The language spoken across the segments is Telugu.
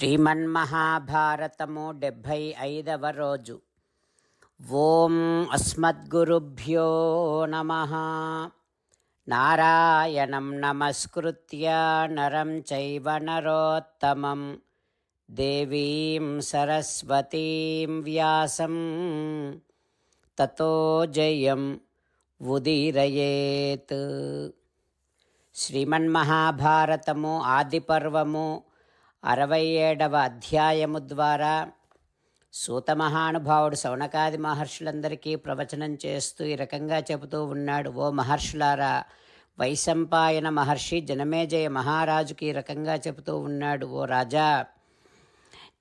శ్రీమన్మహాభారతము డెబ్భై ఐదవ రోజు. ఓం అస్మద్గురుభ్యో నమ. నారాయణం నమస్కృత్య నరం చైవ నరోత్తమం. దేవీం సరస్వతీం వ్యాసం. తతో జయం ఉదీరయేత్. శ్రీమన్మహాభారతము ఆదిపర్వము అరవై ఏడవ అధ్యాయము ద్వారా సూతమహానుభావుడు సౌనకాది మహర్షులందరికీ ప్రవచనం చేస్తూ ఈ రకంగా చెబుతూ ఉన్నాడు. ఓ మహర్షులారా వైశంపాయన మహర్షి జనమేజయ మహారాజుకి ఈ రకంగా చెబుతూ ఉన్నాడు. ఓ రాజా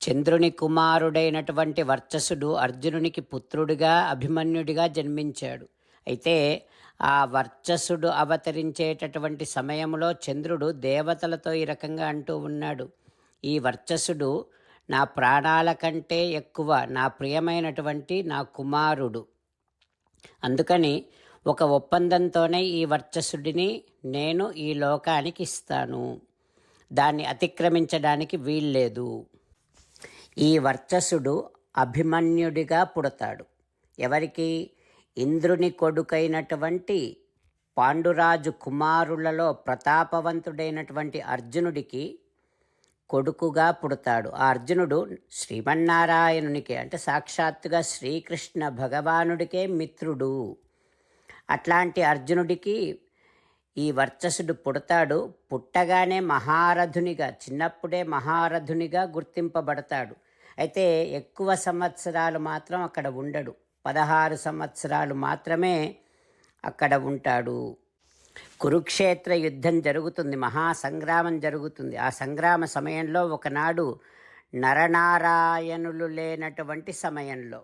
చంద్రుని కుమారుడైనటువంటి వర్చసుడు అర్జునునికి పుత్రుడిగా అభిమన్యుడిగా జన్మించాడు. అయితే ఆ వర్చసుడు అవతరించేటటువంటి సమయంలో చంద్రుడు దేవతలతో ఈ రకంగా అంటూ ఉన్నాడు. ఈ వర్చసుడు నా ప్రాణాల కంటే ఎక్కువ నా ప్రియమైనటువంటి నా కుమారుడు. అందుకని ఒక ఒప్పందంతోనే ఈ వర్చసుడిని నేను ఈ లోకానికి ఇస్తాను. దాన్ని అతిక్రమించడానికి వీల్లేదు. ఈ వర్చసుడు అభిమన్యుడిగా పుడతాడు. ఎవరికి? ఇంద్రుని కొడుకైనటువంటి పాండురాజు కుమారులలో ప్రతాపవంతుడైనటువంటి అర్జునుడికి కొడుకుగా పుడతాడు. ఆ అర్జునుడు శ్రీమన్నారాయణునికి అంటే సాక్షాత్తుగా శ్రీకృష్ణ భగవానుడికే మిత్రుడు. అట్లాంటి అర్జునుడికి ఈ వర్చసుడు పుడతాడు. పుట్టగానే మహారథునిగా చిన్నప్పుడే మహారథునిగా గుర్తింపబడతాడు. అయితే ఎక్కువ సంవత్సరాలు మాత్రం అక్కడ ఉండడు. పదహారు సంవత్సరాలు మాత్రమే అక్కడ ఉంటాడు. కురుక్షేత్ర యుద్ధం జరుగుతుంది మహాసంగ్రామం జరుగుతుంది. ఆ సంగ్రామ సమయంలో ఒకనాడు నరనారాయణులు లేనటువంటి సమయంలో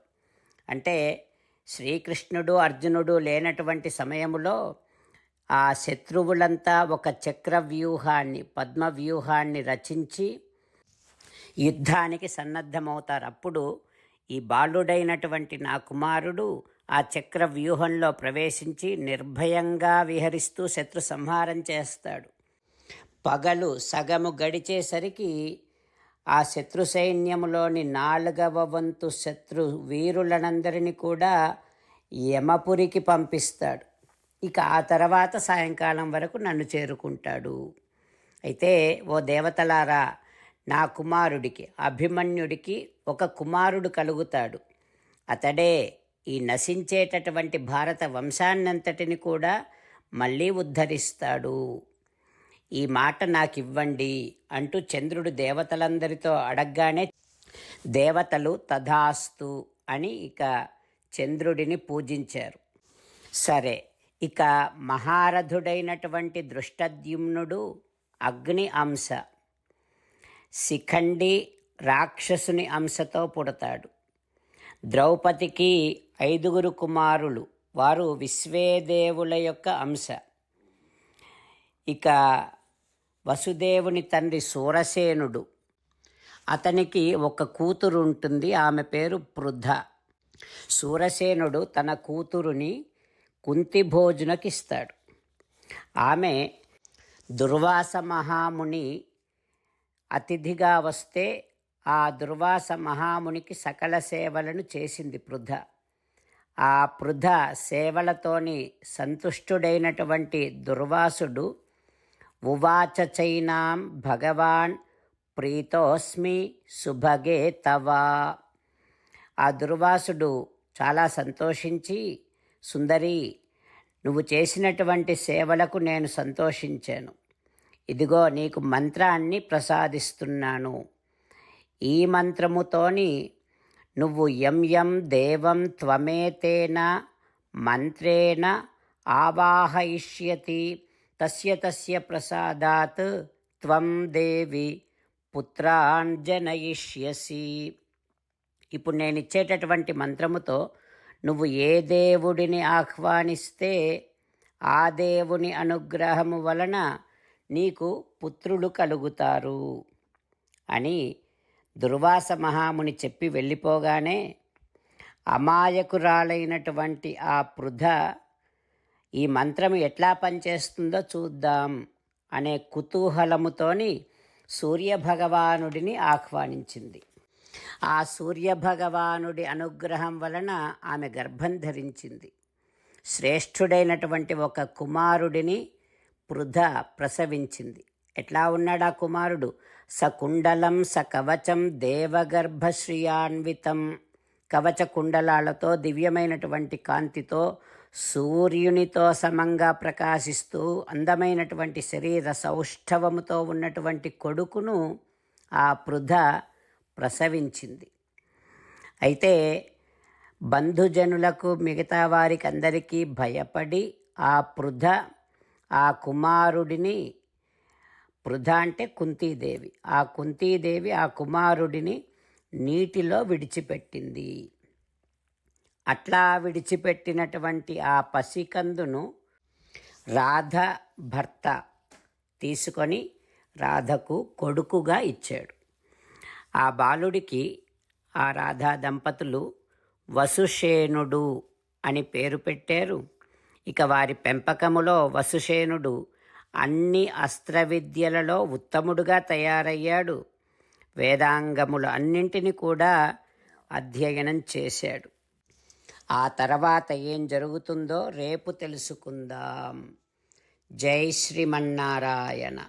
అంటే శ్రీకృష్ణుడు అర్జునుడు లేనటువంటి సమయములో ఆ శత్రువులంతా ఒక చక్ర వ్యూహాన్ని పద్మ వ్యూహాన్ని రచించి యుద్ధానికి సన్నద్ధమవుతారు. అప్పుడు ఈ బాలుడైనటువంటి నా కుమారుడు ఆ చక్ర వ్యూహంలో ప్రవేశించి నిర్భయంగా విహరిస్తూ శత్రు సంహారం చేస్తాడు. పగలు సగము గడిచేసరికి ఆ శత్రు సైన్యములోని నాలుగవ వంతు శత్రు వీరులనందరినీ కూడా యమపురికి పంపిస్తాడు. ఇక ఆ తర్వాత సాయంకాలం వరకు నన్ను చేరుకుంటాడు. అయితే ఓ దేవతలారా నా కుమారుడికి అభిమన్యుడికి ఒక కుమారుడు కలుగుతాడు. అతడే ఈ నశించేటటువంటి భారత వంశాన్నంతటిని కూడా మళ్ళీ ఉద్ధరిస్తాడు. ఈ మాట నాకు ఇవ్వండి అంటూ చంద్రుడు దేవతలందరితో అడగగానే దేవతలు తథాస్తు అని ఇక చంద్రుడిని పూజించారు. సరే ఇక మహారథుడైనటువంటి దృష్టద్యుమ్నుడు అగ్ని అంశ. శిఖండి రాక్షసుని అంశతో పుడతాడు. ద్రౌపదికి ఐదుగురు కుమారులు. వారు విశ్వేదేవుల యొక్క అంశ. ఇక వసుదేవుని తండ్రి సూరసేనుడు. అతనికి ఒక కూతురు ఉంటుంది ఆమె పేరు పృథ సూరసేనుడు తన కూతురుని కుంతిభోజునకిస్తాడు. ఆమె దుర్వాస మహాముని అతిథిగా వస్తే ఆ దుర్వాస మహామునికి సకల సేవలను చేసింది పృథ ఆ పృథ సేవలతోని సంతుష్టుడైనటువంటి దుర్వాసుడు ఉవాచైనాం భగవాన్ ప్రీతోస్మి సుభగే తవా. ఆ దుర్వాసుడు చాలా సంతోషించి సుందరి నువ్వు చేసినటువంటి సేవలకు నేను సంతోషించాను. ఇదిగో నీకు మంత్రాన్ని ప్రసాదిస్తున్నాను. ఈ మంత్రముతోని నువ్వు యం యం దేవం త్వమేతేన మంత్రేణ ఆవాహయిష్యతి తస్య తస్య ప్రసాదాత్ త్వం దేవి పుత్రాన్ జనయిష్యసి ఇప్పుడు నేను ఇచ్చేటటువంటి మంత్రముతో నువ్వు ఏ దేవుడిని ఆహ్వానిస్తే ఆ దేవుని అనుగ్రహము వలన నీకు పుత్రులు కలుగుతారు అని దుర్వాస మహాముని చెప్పి వెళ్ళిపోగానే అమాయకురాలైనటువంటి ఆ పృథ ఈ మంత్రం ఎట్లా పనిచేస్తుందో చూద్దాం అనే కుతూహలముతోని సూర్యభగవానుడిని ఆహ్వానించింది. ఆ సూర్యభగవానుడి అనుగ్రహం వలన ఆమె గర్భం ధరించింది. శ్రేష్ఠుడైనటువంటి ఒక కుమారుడిని పృథ ప్రసవించింది. ఎట్లా ఉన్నాడు ఆ కుమారుడు? సకుండలం సకవచం దేవగర్భశ్రియాన్వితం. కవచ కుండలాలతో దివ్యమైనటువంటి కాంతితో సూర్యునితో సమంగా ప్రకాశిస్తూ అందమైనటువంటి శరీర సౌష్ఠవముతో ఉన్నటువంటి కొడుకును ఆ పృథ ప్రసవించింది. అయితే బంధుజనులకు మిగతా వారికి అందరికీ భయపడి ఆ పృథ ఆ కుమారుడిని పృథ అంటే కుంతీదేవి. ఆ కుంతీదేవి ఆ కుమారుడిని నీటిలో విడిచిపెట్టింది. అట్లా విడిచిపెట్టినటువంటి ఆ పసికందును రాధ భర్త తీసుకొని రాధకు కొడుకుగా ఇచ్చాడు. ఆ బాలుడికి ఆ రాధా దంపతులు వసుషేనుడు అని పేరు పెట్టారు. ఇక వారి పెంపకములో వసుషేనుడు అన్ని అస్త్ర విద్యలలో ఉత్తముడుగా తయారయ్యాడు. వేదాంగములు అన్నింటిని కూడా అధ్యయనం చేశాడు. ఆ తర్వాత ఏం జరుగుతుందో రేపు తెలుసుకుందాం. జై శ్రీమన్నారాయణ.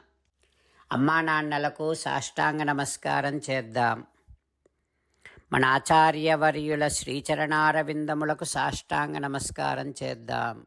అమ్మా నాన్నలకు సాష్టాంగ నమస్కారం చేద్దాం. మన ఆచార్యవర్యుల శ్రీచరణారవిందములకు సాష్టాంగ నమస్కారం చేద్దాం.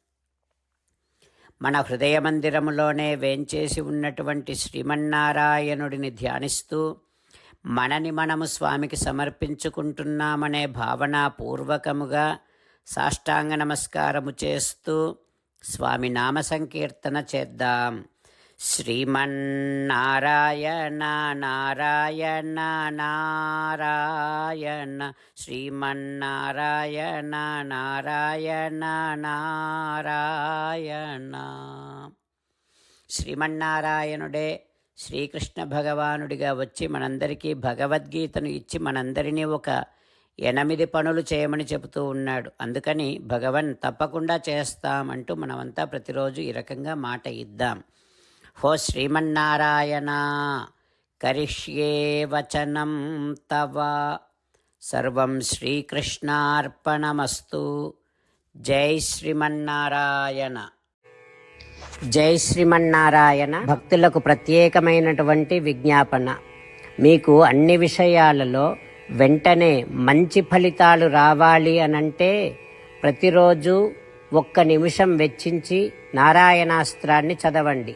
మన హృదయ మందిరములోనే వేంచేసి ఉన్నటువంటి శ్రీమన్నారాయణుడిని ధ్యానిస్తూ మనని మనము స్వామికి సమర్పించుకుంటున్నామనే భావనాపూర్వకముగా సాష్టాంగ నమస్కారము చేస్తూ స్వామి నామ సంకీర్తన చేద్దాం. శ్రీమన్నారాయణ నారాయణ నారాయణ శ్రీమన్నారాయణ నారాయణ నారాయణ శ్రీమన్నారాయణుడే శ్రీకృష్ణ భగవానుడిగా వచ్చి మనందరికీ భగవద్గీతను ఇచ్చి మనందరినీ ఒక ఎనిమిది పనులు చేయమని చెబుతూ ఉన్నాడు. అందుకని భగవన్ తప్పకుండా చేస్తామంటూ మనమంతా ప్రతిరోజు ఈ రకంగా మాట ఇద్దాం. హో శ్రీమన్నారాయణ. కరిష్యే వచనం తవ. సర్వం శ్రీకృష్ణార్పణమస్తు. జై శ్రీమన్నారాయణ. జై శ్రీమన్నారాయణ. భక్తులకు ప్రత్యేకమైనటువంటి విజ్ఞాపన. మీకు అన్ని విషయాలలో వెంటనే మంచి ఫలితాలు రావాలి అనంటే ప్రతిరోజు ఒక్క నిమిషం వెచ్చించి నారాయణాస్త్రాన్ని చదవండి.